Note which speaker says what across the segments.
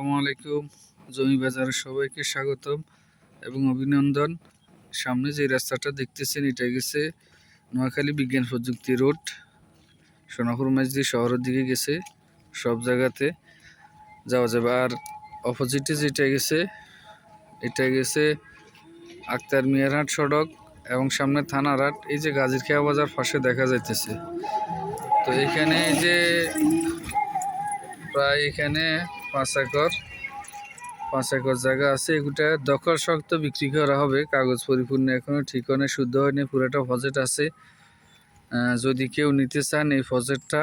Speaker 1: আসসালামু আলাইকুম। জমি বাজারের সবাইকে স্বাগতম এবং অভিনন্দন। সামনে যে রাস্তাটা দেখতেছেন, এটা গেছে নোয়াখালী বিজ্ঞান প্রযুক্তি রোড। সোনাপুর মাঝদি শহরের দিকে গেছে সব জায়গাতে। যাওয়া যাবে। আর অপোজিটে যেটা গেছে, এটা গেছে আক্তার মিয়ারহাট সড়ক এবং সামনে থানারহাট এই যে গাজীর খেয়া বাজার পাশে দেখা যাইতেছে। তো এখানে এই যে প্রায় এখানে পাঁচ একর পাঁচ একর জায়গা আছে এগুলা দখল শক্ত বিক্রি করা হবে, কাগজ পরিপূর্ণ এখনও, ঠিকানা শুদ্ধ হয়নি, পুরোটা ফজেট আছে। যদি কেউ নিতে চান এই ফজেটটা,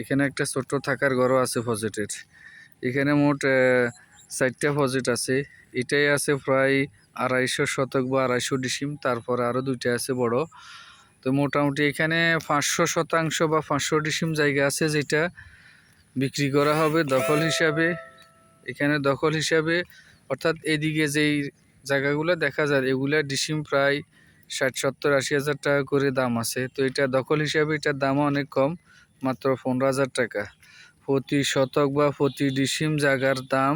Speaker 1: এখানে একটা ছোট্ট থাকার ঘরও আছে ফজেটের। এখানে মোট চারটা ফজেট আছে। এটাই আছে প্রায় আড়াইশো শতক বা আড়াইশো ডিসিম, তারপরে আরও দুইটা আছে বড়। তো মোটামুটি এখানে পাঁচশো শতাংশ বা পাঁচশো ডিসিম জায়গা আছে যেটা। বিক্রি করা হবে দখল হিসাবে। এখানে দখল হিসাবে, অর্থাৎ এদিকে যেই জায়গাগুলো দেখা যায়, এগুলা ডিসিম প্রায় ষাট, সত্তর, আশি হাজার টাকা করে দাম আছে। তো এটা দখল হিসাবে এটার দামও অনেক কম, মাত্র পনেরো হাজার টাকা। প্রতি শতক বা প্রতি ডিসিম জায়গার দাম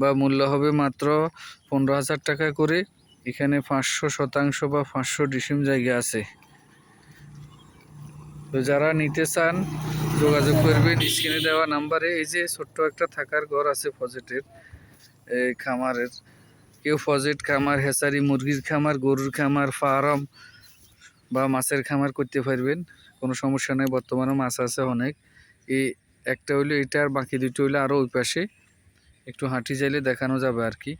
Speaker 1: বা মূল্য হবে মাত্র পনেরো হাজার টাকা করে। এখানে পাঁচশো শতাংশ বা পাঁচশো ডিসিম জায়গা আছে। তো যারা নিতে চান যোগাযোগ করবেন, স্ক্রিনে দেওয়া নাম্বারে এই যে ছোট্ট একটা থাকার ঘর আছে ফজেটের, এই খামারের। কেউ ফজেট খামার, হেসারি, মুরগির খামার, গরুর খামার, ফার্ম বা মাছের খামার করতে পারবেন, কোনো সমস্যা নেই বর্তমানে মাছ আছে অনেক। এই একটা হইল এটা আর বাকি দুটো হইল আরও ওই পাশে, একটু হাঁটি চাইলে দেখানো যাবে আর কি।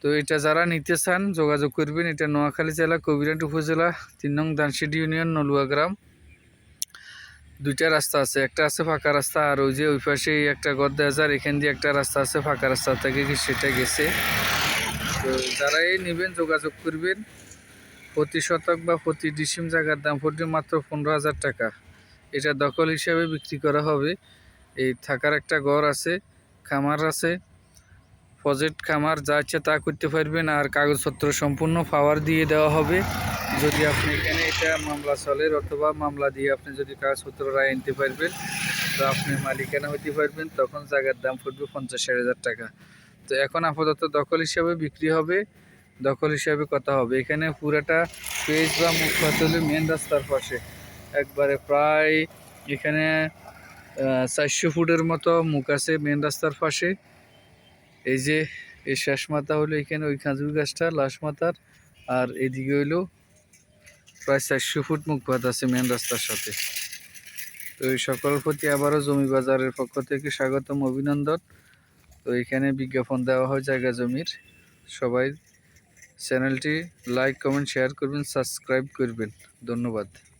Speaker 1: তো এটা যারা নিতে চান, যোগাযোগ করবেন, এটা নোয়াখালী জেলা কবিরাট উপজেলা, তিন নং দানসিডি ইউনিয়ন, নলুয়া গ্রাম। দুইটা রাস্তা আছে, একটা আছে ফাঁকা রাস্তা আর ওই যে ওই পাশে একটা গদ হাজার এখান দিয়ে একটা রাস্তা আছে ফাঁকা রাস্তা থেকে কি সেটা গেছে। তো যারা এই নেবেন, যোগাযোগ করবেন। প্রতি শতক বা প্রতি ডিসিম জায়গার দাম পড়বে মাত্র পনেরো হাজার টাকা। এটা দখল হিসাবে বিক্রি করা হবে। এই থাকার একটা ঘর আছে, খামার আছে। প্রজেক্ট খামার যা ইচ্ছে তা করতে পারবেন আর কাগজপত্র সম্পূর্ণ পাওয়ার দিয়ে দেওয়া হবে। যদি আপনি এখানে এটা মামলা চলে, অথবা মামলা দিয়ে আপনি যদি কাগজপত্র রায় আনতে পারবেন, তো আপনি মালিকানা হইতে পারবেন, তখন জায়গার দাম পড়বে পঞ্চাশ হাজার টাকা। তো এখন আপাতত দখল হিসাবে বিক্রি হবে, দখল হিসাবে কথা হবে। এখানে পুরাটা পেজ বা মুখ হলো মেন রাস্তার পাশে। একবারে প্রায় এখানে চারশো ফুটের মতো মুখ আছে মেন রাস্তার পাশে। এই যে, এই শেষ মাথা হলো এখানে ওই খাজুর গাছটা, লাশ মাথার, আর এদিকে হইল প্রায় চারশো ফুট মুখপাত আছে মেন রাস্তার সাথে। তো এই সকল প্রতি আবারও জমি বাজারের পক্ষ থেকে স্বাগতম, অভিনন্দন। তো এখানে বিজ্ঞাপন দেওয়া হয় জায়গা জমির। সবাই চ্যানেলটি লাইক কমেন্ট শেয়ার করবেন সাবস্ক্রাইব করবেন। ধন্যবাদ।